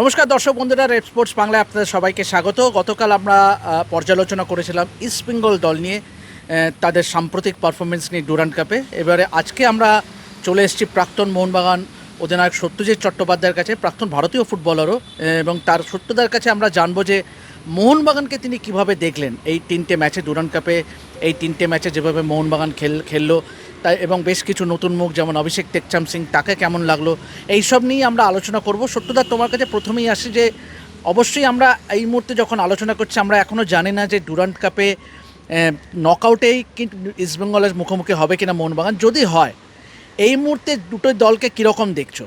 নমস্কার দর্শক বন্ধুরা রেড স্পোর্টস বাংলায় আপনাদের সবাইকে স্বাগত। গতকাল আমরা পর্যালোচনা করেছিলাম ইস্ট বেঙ্গল দল নিয়ে তাদের সাম্প্রতিক পারফরমেন্স নিয়ে ডুরান্ড কাপে এবারে আজকে আমরা চলে এসেছি প্রাক্তন মোহনবাগান অধিনায়ক সত্যজিৎ চট্টোপাধ্যায়ের কাছে, প্রাক্তন ভারতীয় ফুটবলারও এবং তার সত্যদার কাছে আমরা জানব যে মোহনবাগানকে তিনি কীভাবে দেখলেন এই তিনটে ম্যাচে ডুরান্ড কাপে এই তিনটে ম্যাচে যেভাবে মোহনবাগান খেল, খেললো তাই এবং বেশ কিছু নতুন মুখ, যেমন অভিষেক টেকচাম সিং, তাকে কেমন লাগল? এইসব নিয়ে আমরা আলোচনা করব। সত্যদা, তোমার কাছে প্রথমেই আসি যে, অবশ্যই আমরা এই মুহূর্তে যখন আলোচনা করছি, আমরা এখনও জানি না যে ডুরান্ট কাপে নকআউটেই কিন্তু ইস্টবেঙ্গলের মুখোমুখি হবে কিনা মোহনবাগান। যদি হয়, এই মুহূর্তে দুটো দলকে কীরকম দেখছ?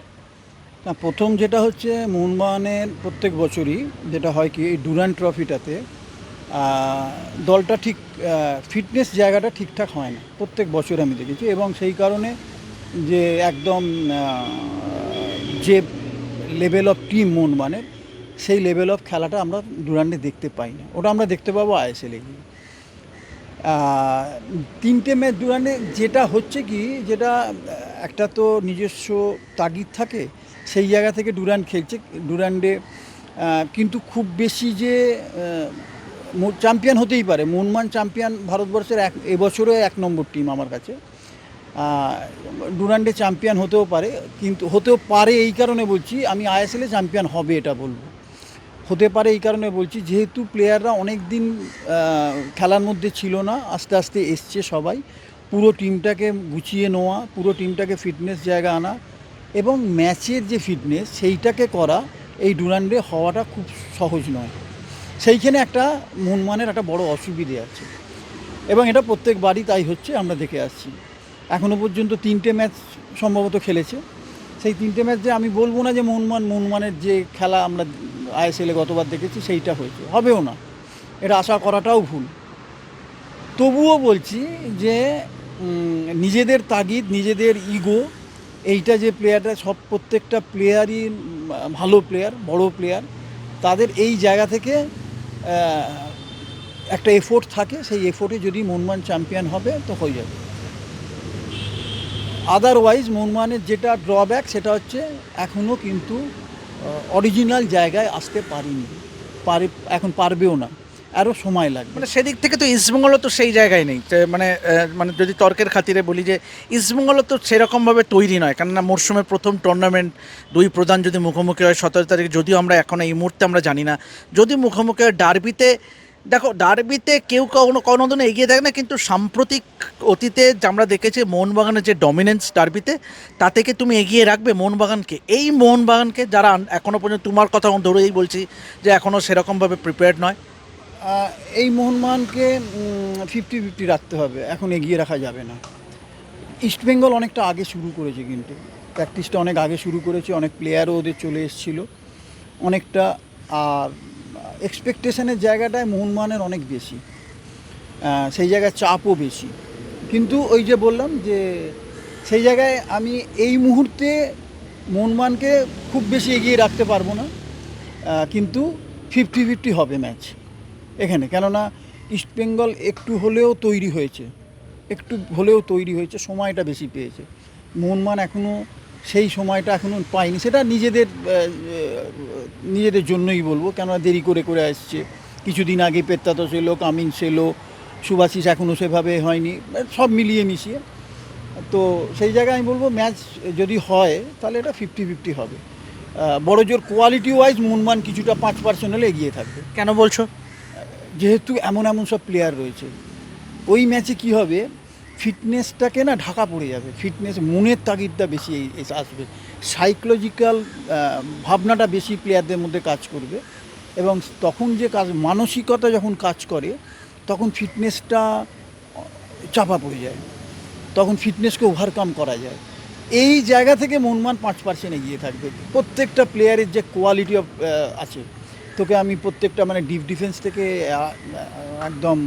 না, প্রথম যেটা হচ্ছে, মোহনবাগানের প্রত্যেক বছরই যেটা হয় কি, এই ডুরান ট্রফিটাতে দলটা ঠিক ফিটনেস জায়গাটা ঠিকঠাক হয় না, প্রত্যেক বছর আমি দেখেছি এবং সেই কারণে যে একদম যে লেভেল অফ টিম মোহনবাগানের সেই লেভেল অফ খেলাটা আমরা ডুরান্ডে দেখতে পাই না। ওটা আমরা দেখতে পাবো আইএসএলে গিয়ে। তিনটে ম্যাচ ডুরান্ডে যেটা হচ্ছে কি, যেটা একটা তো নিজস্ব তাগিদ থাকে, সেই জায়গা থেকে ডুরান্ড খেলছে ডুরান্ডে কিন্তু খুব বেশি যে চ্যাম্পিয়ন হতেই পারে। মোহনমান চ্যাম্পিয়ন ভারতবর্ষের এক, এবছরও এক নম্বর টিম আমার কাছে। ডুরান্ডে চ্যাম্পিয়ন হতেও পারে, কিন্তু হতেও পারে এই কারণে বলছি, আমি আইএসএলে চ্যাম্পিয়ন হবে এটা বলব। হতে পারে এই কারণে বলছি, যেহেতু প্লেয়াররা অনেক দিন খেলার মধ্যে ছিল না, আস্তে আস্তে এসছে সবাই। পুরো টিমটাকে গুছিয়ে নেওয়া, পুরো টিমটাকে ফিটনেস জায়গা আনা এবং ম্যাচের যে ফিটনেস, সেইটাকে করা এই ডুরান্ডে হওয়াটা খুব সহজ নয়। সেইখানে একটা মনমানের একটা বড় অসুবিধে আছে। এবং এটা প্রত্যেকবারই তাই হচ্ছে, আমরা দেখে আসছি। এখনও পর্যন্ত তিনটে ম্যাচ সম্ভবত খেলেছে। সেই তিনটে ম্যাচ যে আমি বলব না যে মোহনমান মোহনমানের যে খেলা আমরা আইএসএলে গতবার দেখেছি, সেইটা হয়েছে। হবেও না। এটা আশা করাটাও ভুল। তবুও বলছি যে নিজেদের তাগিদ, নিজেদের ইগো, এইটা যে প্লেয়াররা, সব প্রত্যেকটা প্লেয়ারই ভালো প্লেয়ার, বড় প্লেয়ার, তাদের এই জায়গা থেকে একটা এফোর্ট থাকে, সেই এফোর্টে যদি মনমান চ্যাম্পিয়ন হবে, তো হয়ে যাবে। আদারওয়াইজ মনমানের যেটা ড্রব্যাক সেটা হচ্ছে এখনও কিন্তু অরিজিনাল জায়গায় আসতে পারিনি। পারে, এখন পারবেও না। আরও সময় লাগবে। মানে সেদিক থেকে তো ইস্টবেঙ্গলও তো সেই জায়গায় নেই। মানে মানে যদি তর্কের খাতিরে বলি যে ইস্টবেঙ্গলও তো সেরকমভাবে তৈরি নয়, কেননা মরশুমের প্রথম টুর্নামেন্ট দুই প্রধান যদি মুখোমুখি হয় সতেরো তারিখ, যদিও আমরা এখন এই মুহূর্তে আমরা জানি না। যদি মুখোমুখি হয় ডার্বিতে, দেখো ডার্বিতে কেউ কখনো কোনো দিনও এগিয়ে থাকে না, কিন্তু সাম্প্রতিক অতীতে আমরা দেখেছি মোহনবাগানের যে ডমিনেন্স ডার্বিতে তা থেকে তুমি এগিয়ে রাখবে মোহনবাগানকে? এই মোহনবাগানকে যারা এখনও পর্যন্ত তোমার কথা ধরেই বলছি যে এখনও সেরকমভাবে প্রিপেয়ার্ড নয়। এই মোহনবাগানকে ফিফটি ফিফটি রাখতে হবে। এখন এগিয়ে রাখা যাবে না। ইস্টবেঙ্গল অনেকটা আগে শুরু করেছে কিন্তু। প্র্যাকটিসটা অনেক আগে শুরু করেছে, অনেক প্লেয়ারও ওদের চলে এসেছিল। অনেকটা, আর এক্সপেকটেশনের জায়গাটায় মোহনবাগানের অনেক বেশি। সেই জায়গায় চাপও বেশি। কিন্তু ওই যে বললাম যে, সেই জায়গায় আমি এই মুহূর্তে মোহনবাগানকে খুব বেশি এগিয়ে রাখতে পারব না। কিন্তু ফিফটি ফিফটি হবে ম্যাচ এখানে, কেননা ইস্টবেঙ্গল একটু হলেও তৈরি হয়েছে, একটু হলেও তৈরি হয়েছে, সময়টা বেশি পেয়েছে। মোহনমান এখনও সেই সময়টা এখনও পায়নি, সেটা নিজেদের নিজেদের জন্যই বলব, কেননা দেরি করে করে আসছে। কিছুদিন আগে পেত্তাতস এলো কামিন এলো সুভাশিস এখনও সেভাবে হয়নি, সব মিলিয়ে মিশিয়ে। তো সেই জায়গায় আমি বলব, ম্যাচ যদি হয়, তাহলে এটা ফিফটি ফিফটি হবে বড় জোর কোয়ালিটি ওয়াইজ মোহনমান কিছুটা পাঁচ পার্সেন্ট হলে এগিয়ে থাকবে। কেন বলছো? যেহেতু এমন এমন সব প্লেয়ার রয়েছে, ওই ম্যাচে কি হবে? ফিটনেসটাকে না ঢাকা পড়ে যাবে। ফিটনেস মনের তাগিদটা বেশি আসবে। সাইকোলজিক্যাল ভাবনাটা বেশি প্লেয়ারদের মধ্যে কাজ করবে। এবং তখন যে কাজ, মানসিকতা যখন কাজ করে, তখন ফিটনেসটা চাপা পড়ে যায়। তখন ফিটনেসকে ওভারকাম করা যায়। এই জায়গা থেকে মনমান পাঁচ পার্সেন্ট এগিয়ে থাকবে। প্রত্যেকটা প্লেয়ারের যে কোয়ালিটি অফ আছে তোকে আমি প্রত্যেকটা মানে ডিপ ডিফেন্স থেকে একদম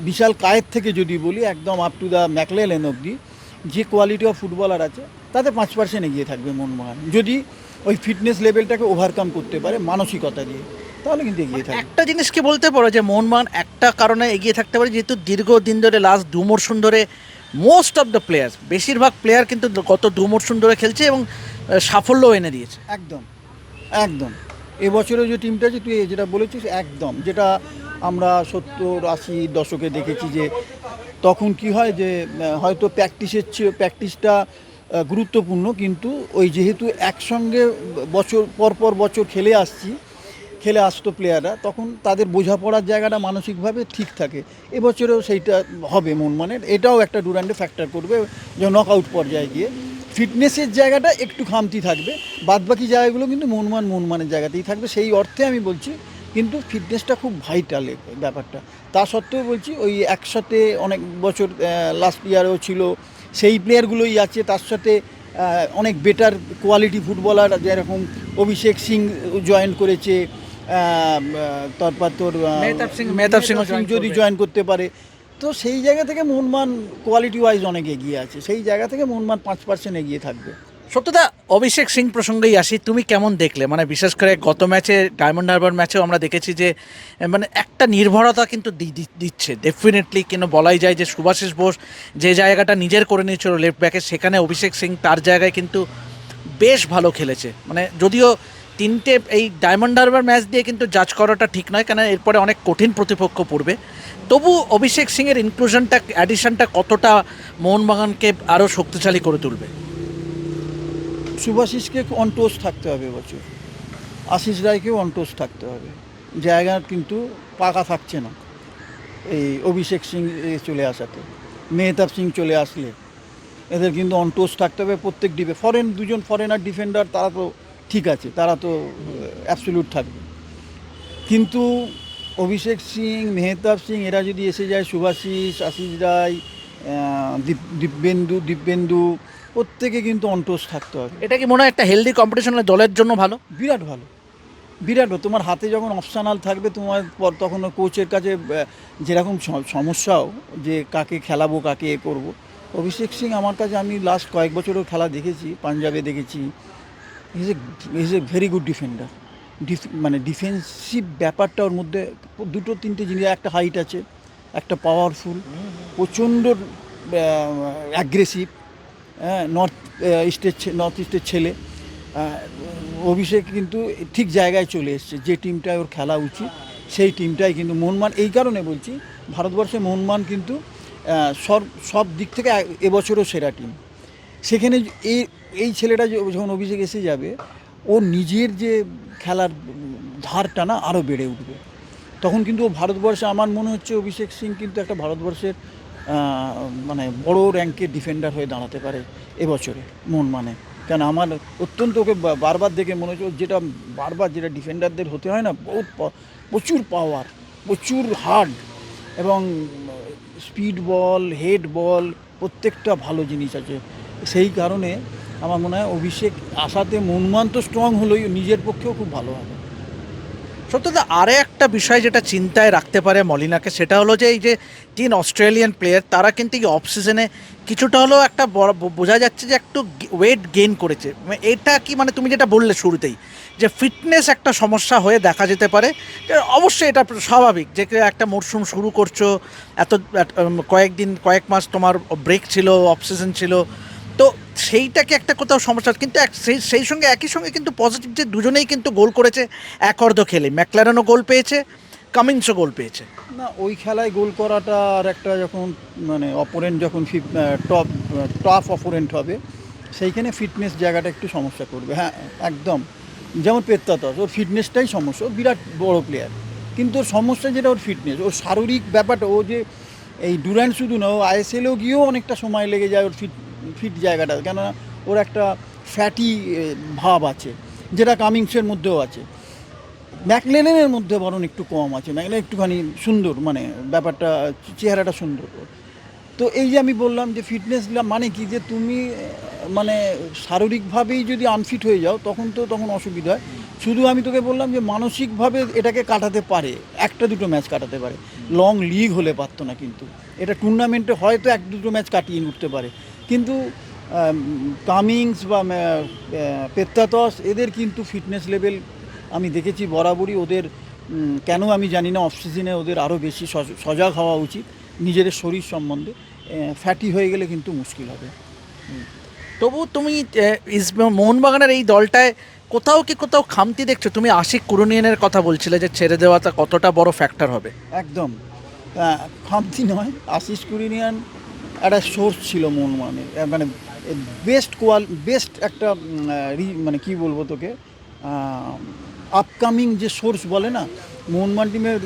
বিশাল কায়ের থেকে যদি বলি একদম আপ টু দ্য ম্যাকলেলেন অবধি যে কোয়ালিটি অফ ফুটবলার আছে তাতে পাঁচ পার্সেন্ট এগিয়ে থাকবে মোহনবাগান যদি ওই ফিটনেস লেভেলটাকে ওভারকাম করতে পারে মানসিকতা দিয়ে তাহলে কিন্তু এগিয়ে থাকে একটা জিনিস কি বলতে পারো যে মোহনবাগান একটা কারণে এগিয়ে থাকতে পারে যেহেতু দীর্ঘদিন ধরে লাস্ট দু মরশুম ধরে মোস্ট অফ দ্য প্লেয়ার্স বেশিরভাগ প্লেয়ার কিন্তু গত দু মরশুম ধরে খেলছে এবং আহ, সাফল্যও এনে দিয়েছে। একদম একদম। এবছরে যে টিমটা আছে, তুই যেটা বলেছিস, একদম। যেটা আমরা সত্তর আশি দশকে দেখেছি যে তখন কি হয় যে হয়তো প্র্যাকটিসের চেয়ে প্র্যাকটিসটা গুরুত্বপূর্ণ, কিন্তু ওই যেহেতু একসঙ্গে বছর, পর পর বছর খেলে আসছি, খেলে আসতো প্লেয়াররা তখন তাদের বোঝাপড়ার জায়গাটা মানসিকভাবে ঠিক থাকে। এবছরেও সেইটা হবে মন মানে এটাও একটা ডুরান্ডে ফ্যাক্টর করবে যে নক আউট পর্যায়ে গিয়ে। ফিটনেসের জায়গাটা একটু খামতি থাকবে। বাদবাকি জায়গাগুলো কিন্তু মনমান মনমানের জায়গাতেই থাকবে। সেই অর্থে আমি বলছি কিন্তু ফিটনেসটা খুব ভাইটাল ব্যাপারটা। তা সত্ত্বেও বলছি ওই একসাথে অনেক বছর লাস্ট ইয়ারেও ছিল সেই প্লেয়ারগুলোই আছে। তার সাথে অনেক বেটার কোয়ালিটি ফুটবলার যেরকম অভিষেক সিং জয়েন করেছে তারপর তোর মেহতাব সিং- মেহতাব join যদি জয়েন করতে পারে। তো সেই জায়গা থেকে মোহনমান কোয়ালিটি ওয়াইজ অনেক এগিয়ে আছে। সেই জায়গা থেকে মোহনমান পাঁচ পার্সেন্ট এগিয়ে থাকবে। সত্যতা অভিষেক সিং প্রসঙ্গেই আসি, তুমি কেমন দেখলে? মানে বিশেষ করে গত ম্যাচে ডায়মন্ড হারবার ম্যাচেও আমরা দেখেছি যে মানে একটা নির্ভরতা কিন্তু দিচ্ছে। ডেফিনেটলি কিন্তু বলাই যায় যে সুভাষিস বোস যে জায়গাটা নিজের করে নিয়েছিল লেফট ব্যাকে সেখানে অভিষেক সিং তার জায়গায় কিন্তু বেশ ভালো খেলেছে। মানে যদিও তিনটে এই ডায়মন্ড হারবার ম্যাচ দিয়ে কিন্তু জাজ করাটা ঠিক নয় কারণ এরপরে অনেক কঠিন প্রতিপক্ষ পড়বে। তবু অভিষেক সিংয়ের ইনক্লুশনটা অ্যাডিশনটা কতটা মোহনবাগানকে আরও শক্তিশালী করে তুলবে? সুভাশিসকে অনটোস থাকতে হবে এবছর। আশিস রায়কেও অনটোস থাকতে হবে। জায়গা কিন্তু পাকা থাকছে না এই অভিষেক সিং চলে আসাতে। মেহতাব সিং চলে আসলে। এদের কিন্তু অনটোস থাকতে হবে প্রত্যেক ডিফে ফরেন দুজন ফরেনার ডিফেন্ডার তারা তো ঠিক আছে তারা তো অ্যাবসলিউট থাকবে। কিন্তু অভিষেক সিং মেহতাব সিং এরা যদি এসে যায় সুভাশিস আশিস রায় দীপ- দিব্যেন্দু দিব্যেন্দু প্রত্যেকে কিন্তু অনটোস থাকতে হবে। এটা কি মনে হয় একটা হেলদি কম্পিটিশনের দলের জন্য ভালো? বিরাট ভালো। বিরাট তোমার হাতে যখন অপশনাল থাকবে তোমার পর তখন কোচের কাছে যেরকম সমস্যাও যে কাকে খেলাবো কাকে এ করব। অভিষেক সিং আমার কাছে আমি লাস্ট কয়েক বছরও খেলা দেখেছি পাঞ্জাবে দেখেছি is a is a very good defender মানে ডিফেন্সিভ ব্যাপারটা ওর মধ্যে দুটো তিনটে জিনিস, একটা হাইট আছে, একটা পাওয়ারফুল প্রচণ্ড অ্যাগ্রেসিভ হ্যাঁ নর্থ ইস্টের নর্থ ইস্টের ছেলে। অভিষেক কিন্তু ঠিক জায়গায় চলে এসছে, যে টিমটায় ওর খেলা উচিত, সেই টিমটাই কিন্তু মোহনমান। এই কারণে বলছি, ভারতবর্ষে মোহনমান কিন্তু সব সব দিক থেকে এবছরও সেরা টিম সেখানে এই এই ছেলেটা যখন অভিষেক এসে যাবে, ও নিজের যে খেলার ধারটা না আরও বেড়ে উঠবে। তখন কিন্তু ও ভারতবর্ষে, আমার মনে হচ্ছে অভিষেক সিং কিন্তু একটা ভারতবর্ষের মানে বড় র্যাঙ্কের ডিফেন্ডার হয়ে দাঁড়াতে পারে এবছরে, মন মানে। কেন আমার অত্যন্ত ওকে বারবার দেখে মনে হচ্ছে যেটা বারবার যেটা ডিফেন্ডারদের হতে হয় না, বহুত প্রচুর পাওয়ার প্রচুর হার্ড এবং স্পিড বল হেড বল প্রত্যেকটা ভালো জিনিস আছে। সেই কারণে আমার মনে হয় অভিষেক আসাতে মনমান তো স্ট্রং হলোই নিজের পক্ষেও খুব ভালো হবে। সত্যতা, আরে একটা বিষয় যেটা চিন্তায় রাখতে পারে মলিনাকে, সেটা হলো যে এই যে তিন অস্ট্রেলিয়ান প্লেয়ার তারা কিন্তু এই অফ সিজনে কিছুটা হলেও একটা বোঝা যাচ্ছে যে একটু ওয়েট গেইন করেছে। মানে এটা কি মানে তুমি যেটা বললে শুরুতেই, যে ফিটনেস একটা সমস্যা হয়ে দেখা যেতে পারে অবশ্যই এটা স্বাভাবিক যে একটা মরশুম শুরু করছ, এত- কয়েকদিন, কয়েক মাস তোমার ব্রেক ছিল অফ সিজন ছিল তো সেইটাকে একটা কোথাও সমস্যা কিন্তু সেই সেই সঙ্গে একই সঙ্গে কিন্তু পজিটিভ যে দুজনেই কিন্তু গোল করেছে, এক অর্ধ খেলে। ম্যাকলারেনও গোল পেয়েছে কামিংসও গোল পেয়েছে। না, ওই খেলায় গোল করাটা আর একটা যখন মানে অপোনেন্ট যখন ফিট টপ টফ অপোনেন্ট হবে, সেইখানে ফিটনেস জায়গাটা একটু সমস্যা করবে। হ্যাঁ একদম। যেমন পেত্তাতস, ওর ফিটনেসটাই সমস্যা বিরাট বড় প্লেয়ার কিন্তু ওর সমস্যা যেটা, ওর ফিটনেস ওর শারীরিক ব্যাপারটা, ও যে এই ডুরান্ট শুধু না, ও আইএসএলেও গিয়েও অনেকটা সময় লেগে যায় ওর ফিট ফিট জায়গাটা, কেননা ওর একটা ফ্যাটি ভাব আছে, যেটা কামিংসের মধ্যেও আছে। ম্যাকলেনের মধ্যে বরং একটু কম আছে। ম্যাকলেন একটুখানি সুন্দর মানে ব্যাপারটা, চেহারাটা সুন্দর। তো এই যে আমি বললাম যে ফিটনেস মানে কি যে তুমি মানে শারীরিকভাবেই যদি আনফিট হয়ে যাও, তখন তো, তখন অসুবিধা হয়। শুধু আমি তোকে বললাম যে মানসিকভাবে এটাকে কাটাতে পারে, একটা দুটো ম্যাচ কাটাতে পারে। লং লিগ হলে পারতো না কিন্তু। এটা টুর্নামেন্টে হয়তো এক দুটো ম্যাচ কাটিয়ে উঠতে পারে। কিন্তু কামিংস বা পেত্তাতস এদের কিন্তু ফিটনেস লেভেল আমি দেখেছি বরাবরই ওদের কেন আমি জানি না অফ সিজনে ওদের আরও বেশি সজ- সজাগ হওয়া উচিত। নিজেদের শরীর সম্বন্ধে ফ্যাটি হয়ে গেলে কিন্তু মুশকিল হবে। তবু তুমি মোহনবাগানের এই দলটায় কোথাও কি কোথাও খামতি দেখছ? তুমি আশিক কুরুনিয়ানের কথা বলছিলে যে ছেড়ে দেওয়াটা কতটা বড় ফ্যাক্টর হবে? একদম। খামতি নয়। আশিস কুরিনিয়ান একটা সোর্স ছিল মন মানে মানে বেস্ট কোয়াল বেস্ট একটা মানে কি বলব তোকে আপকামিং যে সোর্স বলে না মোহনবাগান টিমের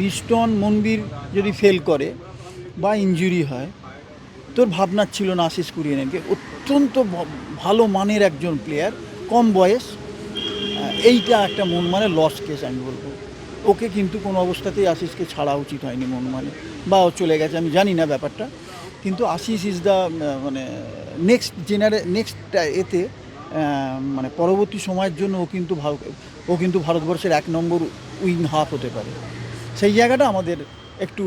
লিস্টন মন্দির যদি ফেল করে বা ইঞ্জুরি হয়, তোর ভাবনা ছিল না আশিস কুরিয়ানকে অত্যন্ত ভালো মানের একজন প্লেয়ার কম বয়স এইটা একটা মন মানে লস কেস আমি বলব। ওকে কিন্তু কোনো অবস্থাতেই আশিসকে ছাড়া উচিত হয়নি মন মানে বা ও চলে গেছে, আমি জানি না ব্যাপারটা। কিন্তু আশিস ইজ দ্য মানে নেক্সট জেনারে নেক্সট এতে মানে পরবর্তী সময়ের জন্য ও কিন্তু ও কিন্তু ভারতবর্ষের এক নম্বর উইং হাফ হতে পারে। সেই জায়গাটা আমাদের একটু,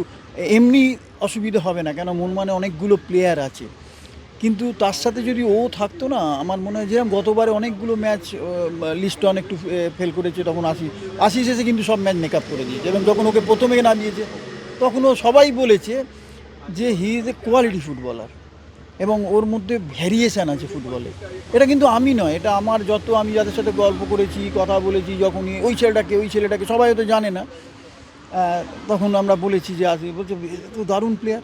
এমনি অসুবিধা হবে না, কেন মন মানে অনেকগুলো প্লেয়ার আছে। কিন্তু তার সাথে যদি ও থাকতো না, আমার মনে হয় যেরকম গতবারে অনেকগুলো ম্যাচ লিস্টন একটু ফেল করেছে, তখন আশিস আশিস এসে কিন্তু সব ম্যাচ মেকআপ করে দিয়েছে। এবং যখন ওকে প্রথমে নামিয়েছে তখন ও সবাই বলেছে যে he is a quality footballer এবং ওর মধ্যে ভ্যারিয়েশান আছে ফুটবলে এটা কিন্তু আমি নয়, এটা আমার যত আমি যাদের সাথে গল্প করেছি, কথা বলেছি, যখনই ওই ছেলেটাকে ওই ছেলেটাকে সবাই হয়তো জানে না। তখন আমরা বলেছি যে আসি বলছে "এ তো দারুণ প্লেয়ার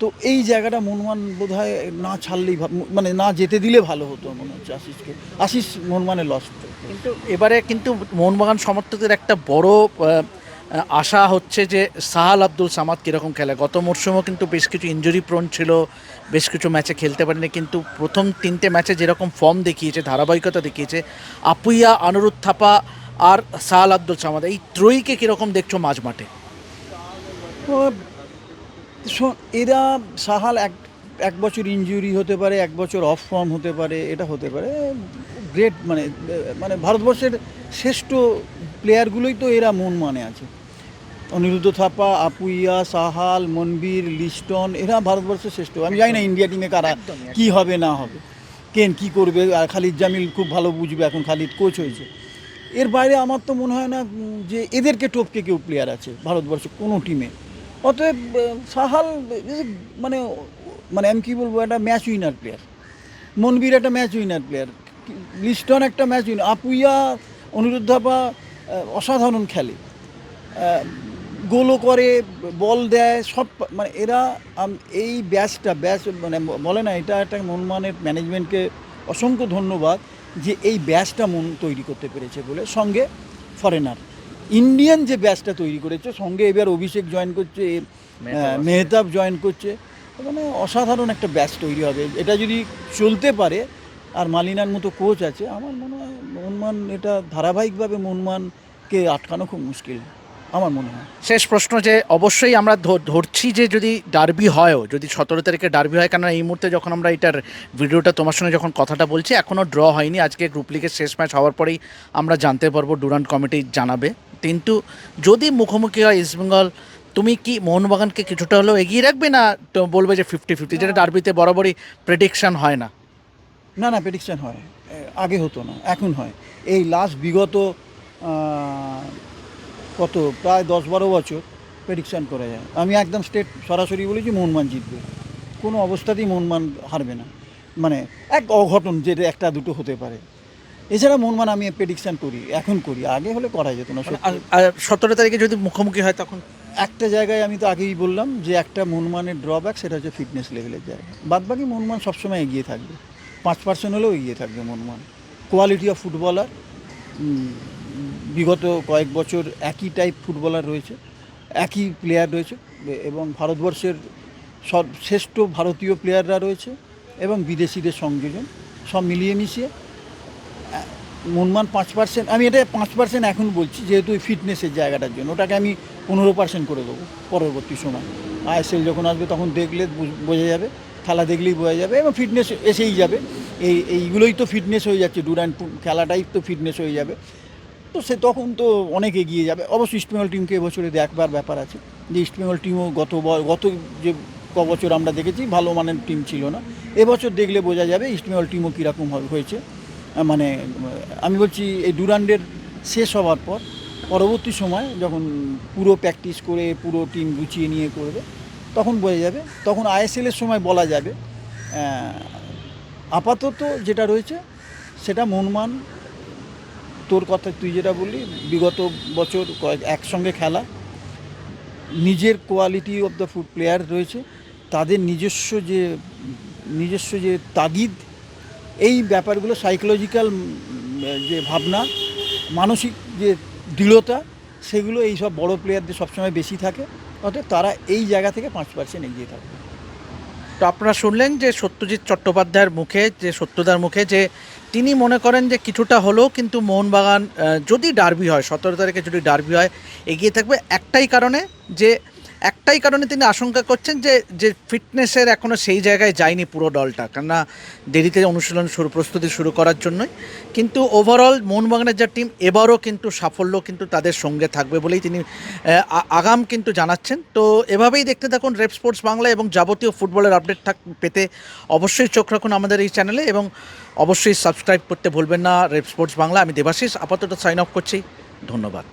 তো এই জায়গাটা মনমান বোধ হয় না ছাড়লেই মানে না যেতে দিলে ভালো হতো মনে হচ্ছে আশিসকে। আশিস মনমানে লস্ট কিন্তু এবারে কিন্তু মোহনবাগান সমর্থকদের একটা বড় আশা হচ্ছে যে সাহাল আব্দুল সামাদ কীরকম খেলে। গত মরশুমও কিন্তু বেশ কিছু ইঞ্জুরি প্রোন ছিল, বেশ কিছু ম্যাচে খেলতে পারেনি, কিন্তু প্রথম তিনটে ম্যাচে যেরকম ফর্ম দেখিয়েছে, ধারাবাহিকতা দেখিয়েছে, আপুইয়া আনুরুদ্ধ থাপা আর সাহাল আব্দুল সামাদ, এই ত্রয়ীকে কীরকম দেখছ মাঝ মাঠে? এরা সাহাল এক এক বছর ইনজুরি হতে পারে, এক বছর অফ ফর্ম হতে পারে, এটা হতে পারে। গ্রেট মানে মানে ভারতবর্ষের শ্রেষ্ঠ প্লেয়ারগুলোই তো এরা মন মানে আছে। অনিরুদ্ধ থাপা আপুইয়া সাহাল মনবীর লিস্টন এরা ভারতবর্ষের শ্রেষ্ঠ। আমি জানি না ইন্ডিয়া টিমে কারা কি হবে না হবে। কেন কি করবে? আর খালিদ জামিল খুব ভালো বুঝবে এখন খালিদ কোচ হয়েছে। এর বাইরে আমার তো মনে হয় না যে এদেরকে টপকে কেউ প্লেয়ার আছে ভারতবর্ষে কোনো টিমে অতএব সাহাল মানে মানে আমি কী বলব একটা ম্যাচ উইনার প্লেয়ার মনবীর একটা ম্যাচ উইনার প্লেয়ার লিস্টন একটা ম্যাচ উইনার আপুইয়া অনিরুদ্ধাপা অসাধারণ খেলে। গোলও করে বল দেয় সব মানে এরা এই ব্যাচটা ব্যাচ মানে বলে না এটা একটা মনমানের ম্যানেজমেন্টকে অসংখ্য ধন্যবাদ যে এই ব্যাচটা মন তৈরি করতে পেরেছে বলে। সঙ্গে ফরেনার ইন্ডিয়ান যে ব্যাচটা তৈরি করেছে সঙ্গে এবার অভিষেক জয়েন করছে মেহতাব জয়েন করছে। মানে অসাধারণ একটা ব্যাচ তৈরি হবে। এটা যদি চলতে পারে আর মালিনার মতো কোচ আছে আমার মনে হয় মনমান এটা ধারাবাহিকভাবে মনমানকে আটকানো খুব মুশকিল। আমার মনে হয়। শেষ প্রশ্ন যে, অবশ্যই আমরা ধরছি যে, যদি ডার্বি হয়ও, যদি সতেরো তারিখে ডার্বি হয় কেন এই মুহূর্তে যখন আমরা এটার ভিডিওটা তোমার সঙ্গে যখন কথাটা বলছি, এখনও ড্র হয়নি। আজকে গ্রুপ লিগের শেষ ম্যাচ হওয়ার পরেই আমরা জানতে পারব ডুরান্ট কমিটি জানাবে। কিন্তু যদি মুখোমুখি হয় ইস্টবেঙ্গল তুমি কি মোহনবাগানকে কিছুটা হলেও এগিয়ে রাখবে না তো বলবে যে ফিফটি ফিফটি যেটা ডার্বিতে বরাবরই প্রেডিকশান হয় না। না না প্রেডিকশন হয়। আগে হতো না, এখন হয়। এই লাস্ট বিগত কত? প্রায় দশ বারো বছর প্রেডিকশান করা যায়। আমি একদম স্টেট সরাসরি বলেছি মোহনমান জিতবে। কোনো অবস্থাতেই মোহনমান হারবে না। মানে এক অঘটন যেটা একটা দুটো হতে পারে। এছাড়া মোহনমান আমি প্রেডিকশান করি এখন করি আগে হলে করা যেত না সত্যি। সতেরো তারিখে যদি মুখোমুখি হয় তখন? একটা জায়গায় আমি তো আগেই বললাম যে একটা মনমানের ড্রব্যাক সেটা হচ্ছে ফিটনেস লেভেলের জায়গা। বাদ বাকি মনমান সবসময় এগিয়ে থাকবে। পাঁচ পার্সেন্ট হলেও এগিয়ে থাকবে মনমান। কোয়ালিটি অফ ফুটবলার বিগত কয়েক বছর একই টাইপ ফুটবলার রয়েছে, একই প্লেয়ার রয়েছে এবং ভারতবর্ষের সব শ্রেষ্ঠ ভারতীয় প্লেয়াররা রয়েছে এবং বিদেশিদের সংযোজন, সব মিলিয়ে মিশিয়ে মনমান পাঁচ পার্সেন্ট আমি এটা পাঁচ পার্সেন্ট এখন বলছি যেহেতু ওই ফিটনেসের জায়গাটার জন্য, ওটাকে আমি পনেরো পার্সেন্ট করে দেবো পরবর্তী সময়। আইএসএল যখন আসবে তখন দেখলে বোঝা যাবে, খেলা দেখলেই বোঝা যাবে এবং ফিটনেস এসেই যাবে। এই, এইগুলোই তো ফিটনেস হয়ে যাচ্ছে ডুরান্ট খেলাটাই তো ফিটনেস হয়ে যাবে। তো সে তখন তো অনেক এগিয়ে যাবে। অবশ্যই ইস্টবেঙ্গল টিমকে এবছরে দেখবার ব্যাপার আছে। যে ইস্টবেঙ্গল টিমও গত গত যে ক বছর আমরা দেখেছি, ভালো মানের টিম ছিল না। এবছর দেখলে বোঝা যাবে ইস্টবেঙ্গল টিমও কীরকম হয়েছে। মানে আমি বলছি এই ডুরান্ডের শেষ হওয়ার পর, পরবর্তী সময় যখন পুরো প্র্যাকটিস করে, পুরো টিম গুছিয়ে নিয়ে করবে, তখন বোঝা যাবে। তখন আইএসএলের সময় বলা যাবে। আপাতত যেটা রয়েছে, সেটা মনমান তোর কথা তুই যেটা বললি, বিগত বছর কয়েক একসঙ্গে খেলা। নিজের quality of the food player রয়েছে। তাদের নিজস্ব যে নিজস্ব যে তাগিদ, এই ব্যাপারগুলো সাইকোলজিক্যাল যে ভাবনা, মানসিক যে দৃঢ়তা, সেগুলো এই সব বড়ো প্লেয়ারদের সবসময় বেশি থাকে। অতএব তারা এই জায়গা থেকে পাঁচ পার্সেন্ট এগিয়ে থাকবে। তো আপনারা শুনলেন যে সত্যজিৎ চট্টোপাধ্যায়ের মুখে, যে সত্যদার মুখে, যে তিনি মনে করেন যে কিছুটা হলেও কিন্তু মোহনবাগান যদি ডার্বি হয়, সতেরো তারিখে যদি ডার্বি হয়, এগিয়ে থাকবে একটাই কারণে যে একটাই কারণে তিনি আশঙ্কা করছেন যে যে ফিটনেসের এখনও সেই জায়গায় যায়নি পুরো দলটা, কেননা দেরিতে অনুশীলন শুরু, প্রস্তুতি শুরু করার জন্যই। কিন্তু ওভারঅল মোহনবাগানের যা টিম এবারও কিন্তু সাফল্য কিন্তু তাদের সঙ্গে থাকবে বলেই তিনি আগাম কিন্তু জানাচ্ছেন। তো এভাবেই দেখতে থাকুন রেপ স্পোর্টস বাংলা এবং যাবতীয় ফুটবলের আপডেট থাক, পেতে অবশ্যই চোখ রাখুন আমাদের এই চ্যানেলে এবং অবশ্যই সাবস্ক্রাইব করতে ভুলবেন না রেপ স্পোর্টস বাংলা। আমি দেবাশিস, আপাতত সাইন অফ করছি। ধন্যবাদ।